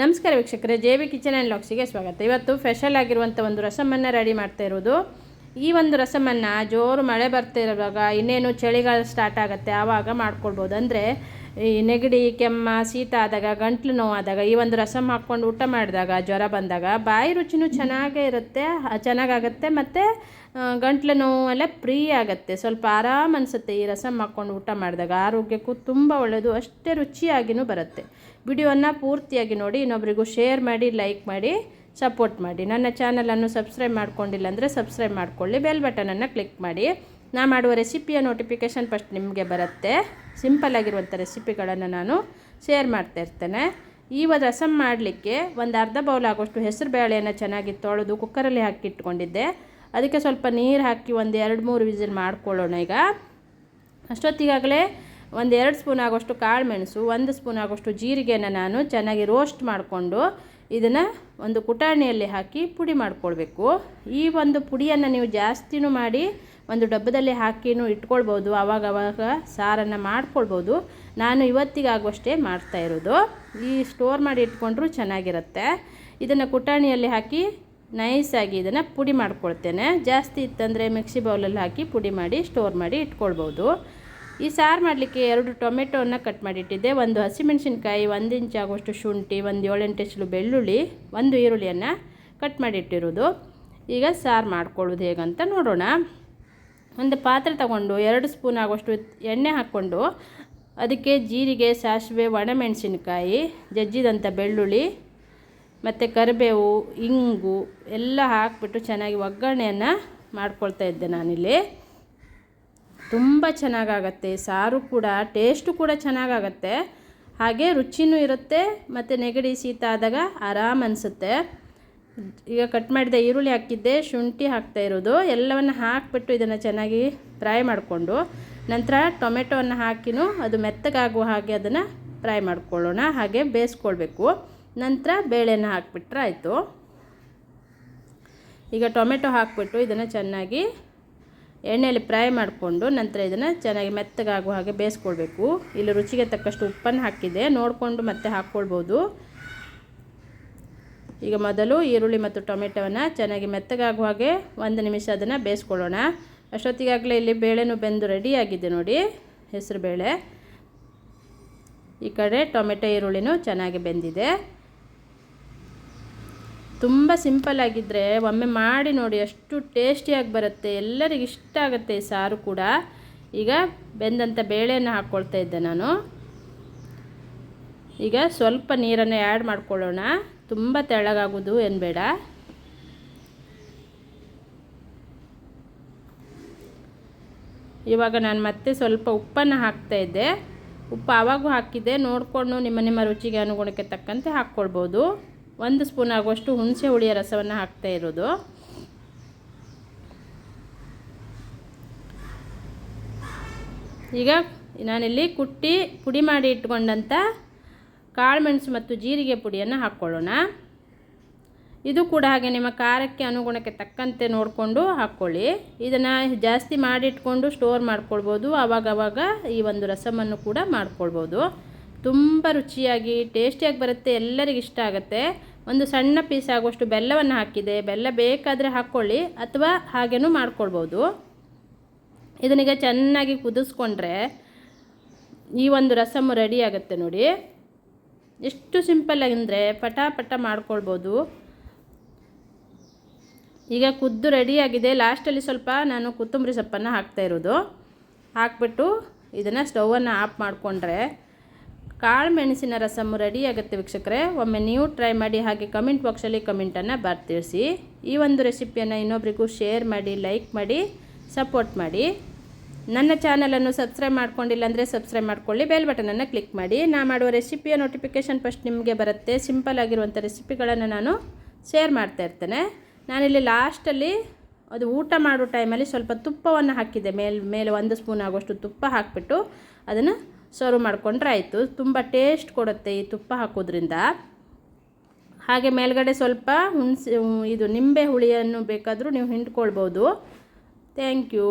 ನಮಸ್ಕಾರ ವೀಕ್ಷಕರೇ, J B kitchen and ಲಾಕ್ಸಿಗೆ ಸ್ವಾಗತ. ಇವತ್ತು ಸ್ಪೆಷಲ್ ಆಗಿರುವಂಥ ಒಂದು ರಸಮನ್ನು ರೆಡಿ ಮಾಡ್ತಾ ಇರೋದು. ಈ ಒಂದು ರಸಮನ್ನು ಜೋರು ಮಳೆ ಬರ್ತಾ ಇರುವಾಗ ಇನ್ನೇನು ಚಳಿಗಾಲ ಸ್ಟಾರ್ಟ್ ಆಗುತ್ತೆ ಆವಾಗ ಮಾಡ್ಕೊಳ್ಬೋದು. ಅಂದರೆ ಈ ನೆಗಡಿ, ಕೆಮ್ಮ, ಶೀತ ಆದಾಗ, ಗಂಟ್ಲು ನೋವಾದಾಗ ಈ ಒಂದು ರಸಮ್ ಹಾಕ್ಕೊಂಡು ಊಟ ಮಾಡಿದಾಗ, ಜ್ವರ ಬಂದಾಗ ಬಾಯಿ ರುಚಿನೂ ಚೆನ್ನಾಗೇ ಇರುತ್ತೆ ಚೆನ್ನಾಗಾಗುತ್ತೆ ಮತ್ತು ಗಂಟ್ಲು ನೋವು ಎಲ್ಲ ಫ್ರೀ ಆಗುತ್ತೆ. ಸ್ವಲ್ಪ ಆರಾಮ ಅನಿಸುತ್ತೆ ಈ ರಸಮ್ ಹಾಕ್ಕೊಂಡು ಊಟ ಮಾಡಿದಾಗ. ಆರೋಗ್ಯಕ್ಕೂ ತುಂಬ ಒಳ್ಳೆಯದು ಅಷ್ಟೇ ರುಚಿಯಾಗಿಯೂ ಬರುತ್ತೆ. ವಿಡಿಯೋವನ್ನು ಪೂರ್ತಿಯಾಗಿ ನೋಡಿ, ಇನ್ನೊಬ್ರಿಗೂ ಶೇರ್ ಮಾಡಿ, ಲೈಕ್ ಮಾಡಿ, ಸಪೋರ್ಟ್ ಮಾಡಿ. ನನ್ನ ಚಾನಲನ್ನು ಸಬ್ಸ್ಕ್ರೈಬ್ ಮಾಡ್ಕೊಂಡಿಲ್ಲ ಅಂದರೆ ಸಬ್ಸ್ಕ್ರೈಬ್ ಮಾಡ್ಕೊಳ್ಳಿ, ಬೆಲ್ ಬಟನನ್ನು ಕ್ಲಿಕ್ ಮಾಡಿ. ನಾ ಮಾಡುವ ರೆಸಿಪಿಯ ನೋಟಿಫಿಕೇಷನ್ ಫಸ್ಟ್ ನಿಮಗೆ ಬರುತ್ತೆ. ಸಿಂಪಲ್ ಆಗಿರುವಂಥ ರೆಸಿಪಿಗಳನ್ನು ನಾನು ಶೇರ್ ಮಾಡ್ತಾ ಇರ್ತೇನೆ. ಒಂದು ರಸಮ್ ಮಾಡಲಿಕ್ಕೆ ಒಂದು ಅರ್ಧ ಬೌಲ್ ಆಗೋಷ್ಟು ಹೆಸರು ಬೇಳೆಯನ್ನು ಚೆನ್ನಾಗಿ ತೊಳೆದು ಕುಕ್ಕರಲ್ಲಿ ಹಾಕಿ ಇಟ್ಕೊಂಡಿದ್ದೆ ಅದಕ್ಕೆ ಸ್ವಲ್ಪ ನೀರು ಹಾಕಿ ಒಂದು ಎರಡು ಮೂರು ವಿಸಿಲ್ ಮಾಡ್ಕೊಳ್ಳೋಣ ಈಗ. ಅಷ್ಟೊತ್ತಿಗಾಗಲೇ ಒಂದು ಎರಡು ಸ್ಪೂನ್ ಆಗೋಷ್ಟು ಕಾಳು ಮೆಣಸು, ಒಂದು ಸ್ಪೂನ್ ಆಗೋಷ್ಟು ಜೀರಿಗೆಯನ್ನು ನಾನು ಚೆನ್ನಾಗಿ ರೋಸ್ಟ್ ಮಾಡಿಕೊಂಡು ಇದನ್ನು ಒಂದು ಕುಟಾಣಿಯಲ್ಲಿ ಹಾಕಿ ಪುಡಿ ಮಾಡಿಕೊಳ್ಬೇಕು. ಈ ಒಂದು ಪುಡಿಯನ್ನು ನೀವು ಜಾಸ್ತಿನೂ ಮಾಡಿ ಒಂದು ಡಬ್ಬದಲ್ಲಿ ಹಾಕಿನೂ ಇಟ್ಕೊಳ್ಬೋದು. ಆವಾಗ ಅವಾಗ ಸಾರನ್ನು ಮಾಡ್ಕೊಳ್ಬೋದು. ನಾನು ಇವತ್ತಿಗಾಗುವಷ್ಟೇ ಮಾಡ್ತಾ ಇರೋದು. ಈ ಸ್ಟೋರ್ ಮಾಡಿ ಇಟ್ಕೊಂಡ್ರೂ ಚೆನ್ನಾಗಿರುತ್ತೆ. ಇದನ್ನು ಕುಟಾಣಿಯಲ್ಲಿ ಹಾಕಿ ನೈಸಾಗಿ ಇದನ್ನು ಪುಡಿ ಮಾಡ್ಕೊಳ್ತೇನೆ. ಜಾಸ್ತಿ ಇತ್ತಂದರೆ ಮಿಕ್ಸಿ ಬೌಲಲ್ಲಿ ಹಾಕಿ ಪುಡಿ ಮಾಡಿ ಸ್ಟೋರ್ ಮಾಡಿ ಇಟ್ಕೊಳ್ಬೋದು. ಈ ಸಾರು ಮಾಡಲಿಕ್ಕೆ ಎರಡು ಟೊಮೆಟೊವನ್ನು ಕಟ್ ಮಾಡಿಟ್ಟಿದ್ದೆ. ಒಂದು ಹಸಿಮೆಣಸಿನ್ಕಾಯಿ, ಒಂದು ಇಂಚ್ ಆಗುವಷ್ಟು ಶುಂಠಿ, ಒಂದು ಏಳೆಂಟು ಎಚ್ಚಲು ಬೆಳ್ಳುಳ್ಳಿ, ಒಂದು ಈರುಳ್ಳಿಯನ್ನು ಕಟ್ ಮಾಡಿಟ್ಟಿರೋದು. ಈಗ ಸಾರು ಮಾಡ್ಕೊಳ್ಳೋದು ಹೇಗಂತ ನೋಡೋಣ. ಒಂದು ಪಾತ್ರೆ ತಗೊಂಡು ಎರಡು ಸ್ಪೂನ್ ಆಗುವಷ್ಟು ಎಣ್ಣೆ ಹಾಕ್ಕೊಂಡು ಅದಕ್ಕೆ ಜೀರಿಗೆ, ಸಾಸಿವೆ, ಒಣಮೆಣಸಿನ್ಕಾಯಿ ಜಜ್ಜಿದಂಥ ಬೆಳ್ಳುಳ್ಳಿ, ಮತ್ತು ಕರಿಬೇವು, ಇಂಗು ಎಲ್ಲ ಹಾಕಿಬಿಟ್ಟು ಚೆನ್ನಾಗಿ ಒಗ್ಗರಣೆಯನ್ನು ಮಾಡ್ಕೊಳ್ತಾ ಇದ್ದೆ ನಾನಿಲ್ಲಿ. ತುಂಬ ಚೆನ್ನಾಗಾಗತ್ತೆ, ಸಾರು ಕೂಡ ಟೇಸ್ಟು ಕೂಡ ಚೆನ್ನಾಗಾಗತ್ತೆ. ಹಾಗೆ ರುಚಿನೂ ಇರುತ್ತೆ, ಮತ್ತು ನೆಗಡಿ ಶೀತ ಆದಾಗ ಆರಾಮ್ ಅನಿಸುತ್ತೆ. ಈಗ ಕಟ್ ಮಾಡಿದ ಈರುಳ್ಳಿ ಹಾಕಿದ್ದೆ, ಶುಂಠಿ ಹಾಕ್ತಾ ಇರೋದು. ಎಲ್ಲವನ್ನು ಹಾಕಿಬಿಟ್ಟು ಇದನ್ನು ಚೆನ್ನಾಗಿ ಫ್ರೈ ಮಾಡಿಕೊಂಡು ನಂತರ ಟೊಮೆಟೊವನ್ನು ಹಾಕಿನೂ ಅದು ಮೆತ್ತಗಾಗುವ ಹಾಗೆ ಅದನ್ನು ಫ್ರೈ ಮಾಡ್ಕೊಳ್ಳೋಣ. ಹಾಗೆ ಬೇಯಿಸ್ಕೊಳ್ಬೇಕು. ನಂತರ ಬೇಳೆನ ಹಾಕಿಬಿಟ್ರೆ ಆಯಿತು. ಈಗ ಟೊಮೆಟೊ ಹಾಕಿಬಿಟ್ಟು ಇದನ್ನು ಚೆನ್ನಾಗಿ ಎಣ್ಣೆಯಲ್ಲಿ ಫ್ರೈ ಮಾಡಿಕೊಂಡು ನಂತರ ಇದನ್ನು ಚೆನ್ನಾಗಿ ಮೆತ್ತಗಾಗುವ ಹಾಗೆ ಬೇಯಿಸ್ಕೊಳ್ಬೇಕು. ಇಲ್ಲಿ ರುಚಿಗೆ ತಕ್ಕಷ್ಟು ಉಪ್ಪನ್ನು ಹಾಕಿದೆ. ನೋಡಿಕೊಂಡು ಮತ್ತೆ ಹಾಕ್ಕೊಳ್ಬೋದು. ಈಗ ಮೊದಲು ಈರುಳ್ಳಿ ಮತ್ತು ಟೊಮೆಟೊವನ್ನು ಚೆನ್ನಾಗಿ ಮೆತ್ತಗಾಗುವ ಹಾಗೆ ಒಂದು ನಿಮಿಷ ಅದನ್ನು ಬೇಯಿಸ್ಕೊಳ್ಳೋಣ. ಅಷ್ಟೊತ್ತಿಗಾಗಲೇ ಇಲ್ಲಿ ಬೇಳೆನೂ ಬೆಂದು ರೆಡಿಯಾಗಿದೆ ನೋಡಿ. ಹೆಸರು ಬೇಳೆ. ಈ ಕಡೆ ಟೊಮೆಟೊ ಈರುಳ್ಳಿನೂ ಚೆನ್ನಾಗಿ ಬೆಂದಿದೆ. ತುಂಬ ಸಿಂಪಲ್ ಆಗಿದ್ದರೆ ಒಮ್ಮೆ ಮಾಡಿ ನೋಡಿ ಅಷ್ಟು ಟೇಸ್ಟಿಯಾಗಿ ಬರುತ್ತೆ. ಎಲ್ಲರಿಗೆ ಇಷ್ಟ ಆಗುತ್ತೆ ಸಾರು ಕೂಡ. ಈಗ ಬೆಂದಂಥ ಬೇಳೆಯನ್ನು ಹಾಕ್ಕೊಳ್ತಾ ಇದ್ದೆ ನಾನು. ಈಗ ಸ್ವಲ್ಪ ನೀರನ್ನು ಆ್ಯಡ್ ಮಾಡ್ಕೊಳ್ಳೋಣ. ತುಂಬ ತೆಳಗಾಗೋದು ಏನು ಬೇಡ ಇವಾಗ ನಾನು ಮತ್ತೆ ಸ್ವಲ್ಪ ಉಪ್ಪನ್ನು ಹಾಕ್ತಾ ಇದ್ದೆ. ಉಪ್ಪು ಆವಾಗೂ ಹಾಕಿದ್ದೆ. ನೋಡಿಕೊಂಡು ನಿಮ್ಮ ನಿಮ್ಮ ರುಚಿಗೆ ಅನುಗುಣಕ್ಕೆ ತಕ್ಕಂತೆ ಹಾಕ್ಕೊಳ್ಬೋದು. ಒಂದು ಸ್ಪೂನ್ ಆಗುವಷ್ಟು ಹುಣಸೆ ಹುಳಿಯ ರಸವನ್ನು ಹಾಕ್ತಾ ಇರೋದು. ಈಗ ನಾನಿಲ್ಲಿ ಕುಟ್ಟಿ ಪುಡಿ ಮಾಡಿ ಇಟ್ಕೊಂಡಂಥ ಕಾಳುಮೆಣಸು ಮತ್ತು ಜೀರಿಗೆ ಪುಡಿಯನ್ನು ಹಾಕ್ಕೊಳ್ಳೋಣ. ಇದು ಕೂಡ ಹಾಗೆ ನಿಮ್ಮ ಖಾರಕ್ಕೆ ಅನುಗುಣಕ್ಕೆ ತಕ್ಕಂತೆ ನೋಡಿಕೊಂಡು ಹಾಕ್ಕೊಳ್ಳಿ. ಇದನ್ನು ಜಾಸ್ತಿ ಮಾಡಿಟ್ಕೊಂಡು ಸ್ಟೋರ್ ಮಾಡ್ಕೊಳ್ಬೋದು. ಆವಾಗವಾಗ ಈ ಒಂದು ರಸಮನ್ನು ಕೂಡ ಮಾಡ್ಕೊಳ್ಬೋದು. ತುಂಬ ರುಚಿಯಾಗಿ ಟೇಸ್ಟಿಯಾಗಿ ಬರುತ್ತೆ. ಎಲ್ಲರಿಗಿಷ್ಟ ಆಗುತ್ತೆ. ಒಂದು ಸಣ್ಣ ಪೀಸ್ ಆಗುವಷ್ಟು ಬೆಲ್ಲವನ್ನು ಹಾಕಿದೆ. ಬೆಲ್ಲ ಬೇಕಾದರೆ ಹಾಕ್ಕೊಳ್ಳಿ ಅಥವಾ ಹಾಗೇನೂ ಮಾಡ್ಕೊಳ್ಬೋದು. ಇದನ್ನೀಗ ಚೆನ್ನಾಗಿ ಕುದಿಸ್ಕೊಂಡ್ರೆ ಈ ಒಂದು ರಸಮ್ಮು ರೆಡಿ ಆಗುತ್ತೆ ನೋಡಿ. ಎಷ್ಟು ಸಿಂಪಲ್ ಅಂದರೆ ಪಟ ಪಟ ಮಾಡ್ಕೊಳ್ಬೋದು. ಈಗ ಕುದ್ದು ರೆಡಿಯಾಗಿದೆ ಲಾಸ್ಟಲ್ಲಿ ಸ್ವಲ್ಪ ನಾನು ಕೊತ್ತಂಬರಿ ಸೊಪ್ಪನ್ನು ಹಾಕ್ತಾ ಇರೋದು. ಹಾಕ್ಬಿಟ್ಟು ಇದನ್ನು ಸ್ಟೌವನ್ನು ಆಫ್ ಮಾಡಿಕೊಂಡ್ರೆ ಕಾಳು ಮೆಣಸಿನ ರಸಮು ರೆಡಿ ಆಗುತ್ತೆ ವೀಕ್ಷಕರೇ. ಒಮ್ಮೆ ನೀವು ಟ್ರೈ ಮಾಡಿ ಹಾಗೆ ಕಮೆಂಟ್ ಬಾಕ್ಸಲ್ಲಿ ಕಮೆಂಟನ್ನು ಬರ್ತಿರಿಸಿ. ಈ ಒಂದು ರೆಸಿಪಿಯನ್ನು ಇನ್ನೊಬ್ರಿಗೂ ಶೇರ್ ಮಾಡಿ ಲೈಕ್ ಮಾಡಿ ಸಪೋರ್ಟ್ ಮಾಡಿ. ನನ್ನ ಚಾನಲನ್ನು ಸಬ್ಸ್ಕ್ರೈಬ್ ಮಾಡ್ಕೊಂಡಿಲ್ಲ ಅಂದರೆ ಸಬ್ಸ್ಕ್ರೈಬ್ ಮಾಡ್ಕೊಳ್ಳಿ ಬೆಲ್ ಬಟನನ್ನು ಕ್ಲಿಕ್ ಮಾಡಿ. ನಾ ಮಾಡುವ ರೆಸಿಪಿಯ ನೋಟಿಫಿಕೇಷನ್ ಫಸ್ಟ್ ನಿಮಗೆ ಬರುತ್ತೆ. ಸಿಂಪಲ್ ಆಗಿರುವಂಥ ರೆಸಿಪಿಗಳನ್ನು ನಾನು ಶೇರ್ ಮಾಡ್ತಾ ಇರ್ತೇನೆ. ನಾನಿಲ್ಲಿ ಲಾಸ್ಟಲ್ಲಿ ಅದು ಊಟ ಮಾಡೋ ಟೈಮಲ್ಲಿ ಸ್ವಲ್ಪ ತುಪ್ಪವನ್ನು ಹಾಕಿದ್ದೆ. ಮೇಲೆ ಮೇಲೆ ಒಂದು ಸ್ಪೂನ್ ಆಗೋಷ್ಟು ತುಪ್ಪ ಹಾಕಿಬಿಟ್ಟು ಅದನ್ನು ಸರ್ವ್ ಮಾಡಿಕೊಂಡ್ರೆ ಆಯಿತು. ತುಂಬ ಟೇಸ್ಟ್ ಕೊಡುತ್ತೆ ಈ ತುಪ್ಪ ಹಾಕೋದ್ರಿಂದ. ಹಾಗೆ ಮೇಲ್ಗಡೆ ಸ್ವಲ್ಪ ಹುಣಸೆ, ಇದು ನಿಂಬೆ ಹುಳಿಯನ್ನು ಬೇಕಾದರೂ ನೀವು ಹಿಂಡ್ಕೊಳ್ಬೋದು. Thank you